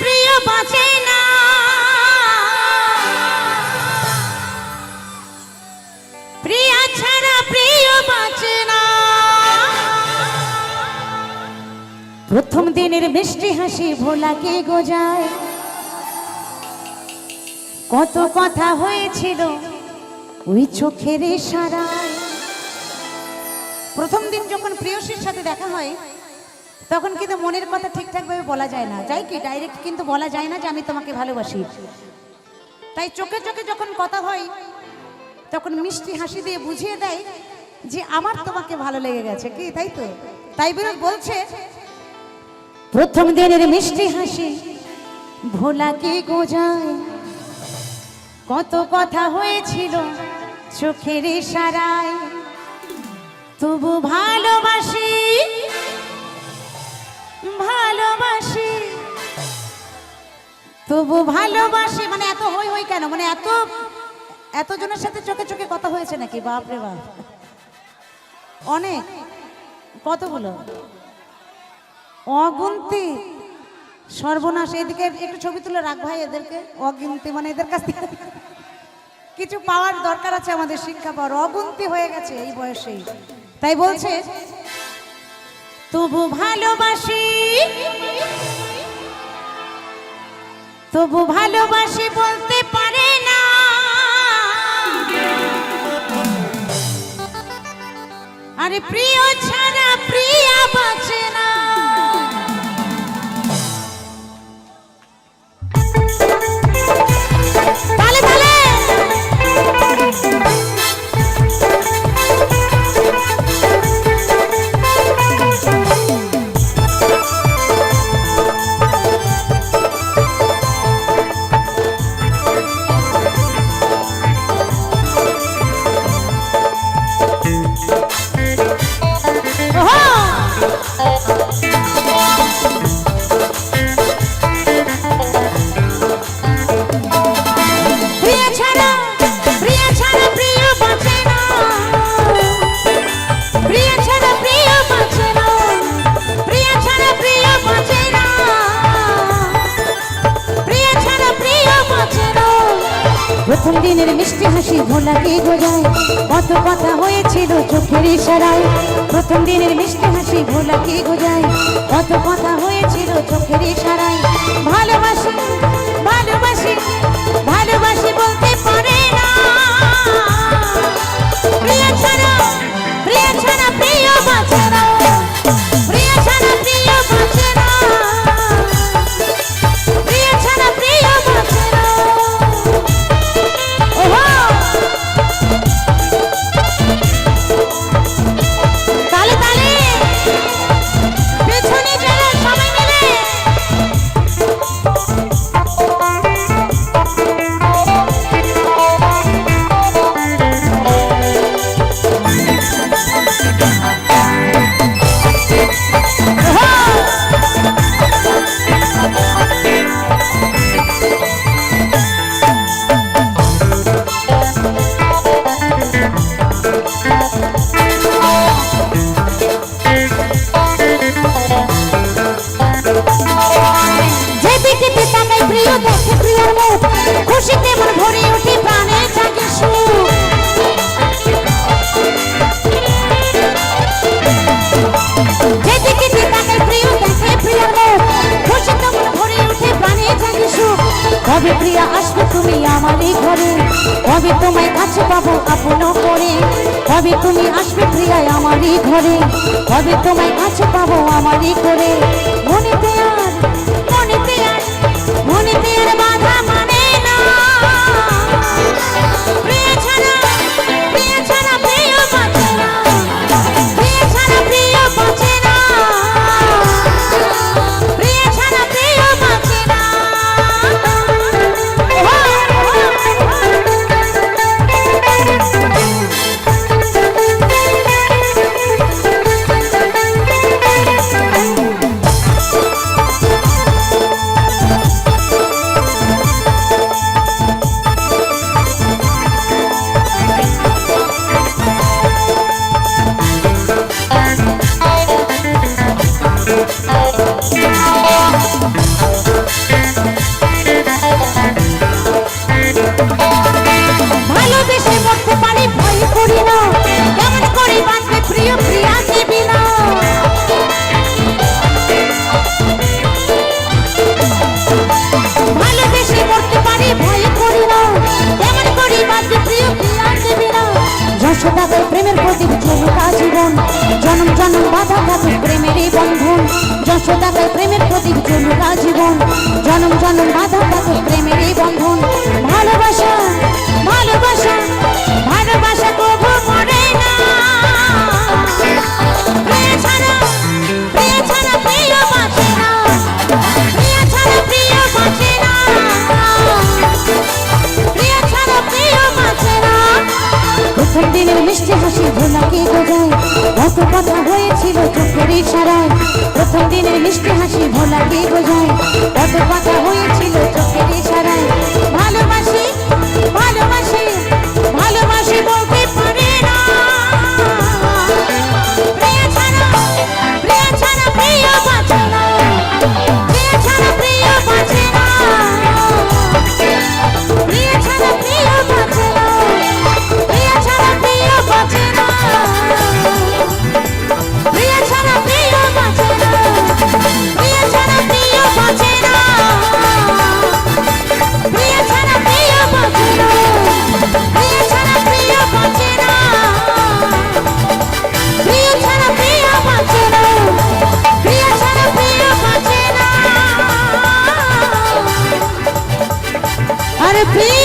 প্রিয় বাঁচে না। প্রিয়া ছাড়া প্রিয় বাঁচে না। প্রথম দিনের মিষ্টি হাসি ভোলাকে গোজায় কত কথা হয়েছিল ওই চোখের সারায় প্রথম দিন যখন প্রিয়সীর সাথে দেখা হয় তখন কিন্তু মনের কথা ঠিকঠাকভাবে বলা যায় না। যাই কি ডাইরেক্ট কিন্তু বলা যায় না যে আমি তোমাকে ভালোবাসি। তাই চোখে চোখে যখন কথা হয়, তখন মিষ্টি হাসি দিয়ে বুঝিয়ে দেয় যে আমার তোমাকে ভালো লেগে গেছে কি, তাই তো? তাই বিনোদ বলছে, প্রথম দিনের মিষ্টি হাসি ভোলাকে গোজায় কত কথা হয়েছিল চোখের সারায় তবু ভালোবাসি ভালোবাসি। তবু ভালোবাসি মানে এত হই হই কেন? মানে এত এত জনের সাথে চোখে চোখে কথা হয়েছে নাকি? বাপ রে বাপ। অনেক। কতগুলো অগুন্তি। সর্বনাশ। এদিকে একটু ছবি তুলে রাখ ভাই এদেরকে। অগুন্তি মানে এদের কাছ থেকে কিছু পাওয়ার দরকার আছে আমাদের শিক্ষা পাওয়ার অগুন্তি হয়ে গেছে এই বয়সেই। তাই বলছে তবু ভালোবাসি। তবু ভালোবাসি বলতে পারে না। আরে প্রিয় ছাড়া প্রিয়া বাঁচে প্রথম দিনের মিষ্টি হাসি ভোলাকে গোজায় কত কথা হয়েছিল চোখের ইশারায়। প্রথম দিনের মিষ্টি হাসি ভোলাকে গোজায় কত কথা হয়েছিল চোখের ইশারায়। ভালোবাসি পাবো আপন করে। কবে তুমি আসবে প্রিয়ায় আমারই ঘরে? কবে তোমায় কাছে পাবো আমারই করে? মনেতে আর মনেতে আর মনেতে আর বাধা মানে না। নশো টাকায় প্রেমের প্রতীক জমুকা জীবন জনম জনম বাধা পাথর প্রেমের বন্ধন। ভালোবাসা ভালোবাসা ভালোবাসা কবু মরে না। প্রিয় ছাড়া প্রিয় ছাড়া প্রিয় প্রথম দিনের মিষ্টি হাসি ভোলাকে বোঝায়। কত কথা ইশারায় প্রথম দিনে মিষ্টি হাসি ভোলাকে বোঝায়। কত কথা হয়েছিল Happy.